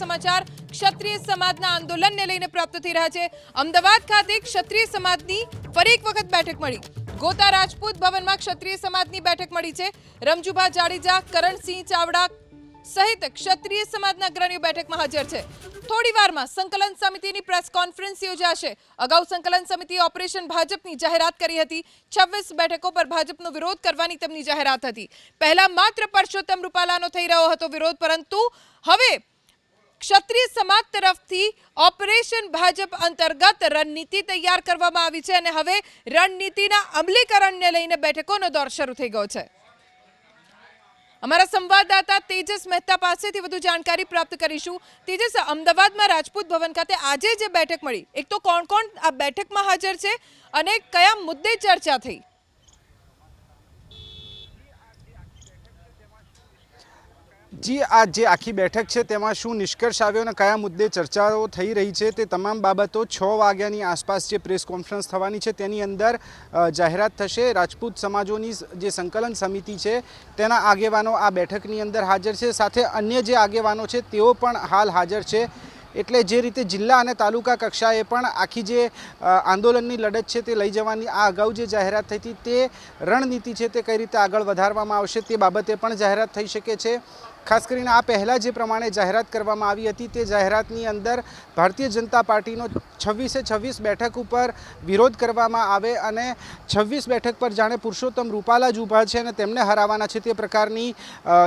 સમાચાર ક્ષત્રિય સમાજના આંદોલનને લઈને પ્રાપ્ત થઈ રહ્યા છે. અમદાવાદ ખાતે ક્ષત્રિય સમાજની ફરી એક વખત બેઠક મળી. ગોતા રાજપૂત ભવનમાં ક્ષત્રિય સમાજની બેઠક મળી છે. રમજુભા જાડેજા, કરણસિંહ ચાવડા સહિત ક્ષત્રિય સમાજના અગ્રણીઓ બેઠકમાં હાજર છે. થોડી વારમાં સંકલન સમિતિની પ્રેસ કોન્ફરન્સ યોજાશે. અગાઉ સંકલન સમિતિએ ઓપરેશન ભાજપની જાહેરાત કરી હતી. છવ્વીસ બેઠકો પર ભાજપનો વિરોધ કરવાની તેમની જાહેરાત હતી. પહેલા માત્ર પરસોત્તમ રૂપાલાનો થઈ રહ્યો હતો વિરોધ, પરંતુ હવે ક્ષત્રિય સમાજ તરફથી ઓપરેશન ભાજપ અંતર્ગત રણનીતિ તૈયાર કરવામાં આવી છે અને હવે રણનીતિના અમલીકરણને લઈને બેઠકોનો દોર શરૂ થઈ ગયો છે. અમારા સંવાદદાતા તેજસ મહેતા પાસેથી વધુ જાણકારી પ્રાપ્ત કરીશું. તેજસ, અમદાવાદમાં રાજપૂત ભવન ખાતે આજે જે બેઠક મળી, એક તો કોણ કોણ આ બેઠકમાં હાજર છે અને કયા મુદ્દે ચર્ચા થઈ? જી, આ જે આખી બેઠક છે તેમાં શું નિષ્કર્ષ આવ્યો અને કયા મુદ્દે ચર્ચાઓ થઈ રહી છે તે તમામ બાબતો છ વાગ્યાની આસપાસ જે પ્રેસ કોન્ફરન્સ થવાની છે તેની અંદર જાહેરાત થશે. રાજપૂત સમાજોની જે સંકલન સમિતિ છે તેના આગેવાનો આ બેઠકની અંદર હાજર છે. સાથે અન્ય જે આગેવાનો છે તેઓ પણ હાલ હાજર છે. એટલે જે રીતે જિલ્લા અને તાલુકા કક્ષાએ પણ આખી જે આંદોલનની લડત છે તે લઈ જવાની આ અગાઉ જે જાહેરાત થઈ હતી તે રણનીતિ છે તે કઈ રીતે આગળ વધારવામાં આવશે તે બાબતે પણ જાહેરાત થઈ શકે છે. ખાસ કરીને આ પહેલાં જે પ્રમાણે જાહેરાત કરવામાં આવી હતી તે જાહેરાતની અંદર ભારતીય જનતા પાર્ટીનો છવ્વીસે છવ્વીસ બેઠક ઉપર વિરોધ કરવામાં આવે અને છવ્વીસ બેઠક પર જાણે પુરુષોત્તમ રૂપાલા જ ઊભા છે અને તેમને હરાવવાના છે તે પ્રકારની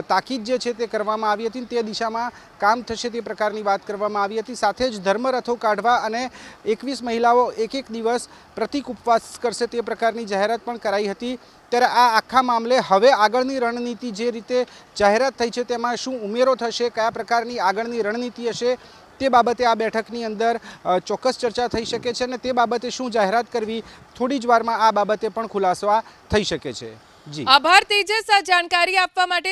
તાકીદ જે છે તે કરવામાં આવી હતી તે દિશામાં કામ થશે તે પ્રકારની વાત કરવામાં આવી હતી સાથે જ ધર્મરથો કાઢવા અને એકવીસ મહિલાઓ એક એક દિવસ પ્રતિક ઉપવાસ કરશે તે પ્રકારની જાહેરાત પણ કરાઈ હતી. ત્યારે આ આખા મામલે હવે આગળની રણનીતિ જે રીતે જાહેરાત થઈ છે તેમાં શું ઉમેરો થશે, કયા પ્રકારની આગળની રણનીતિ હશે, તે બાબતે આ બેઠકની અંદર ચોક્કસ ચર્ચા થઈ શકે છે અને તે બાબતે શું જાહેરાત કરવી, થોડી જ વારમાં આ બાબતે પણ ખુલાસા થઈ શકે છે. જી. આભાર તેજસ, આ જાણકારી આપવા માટે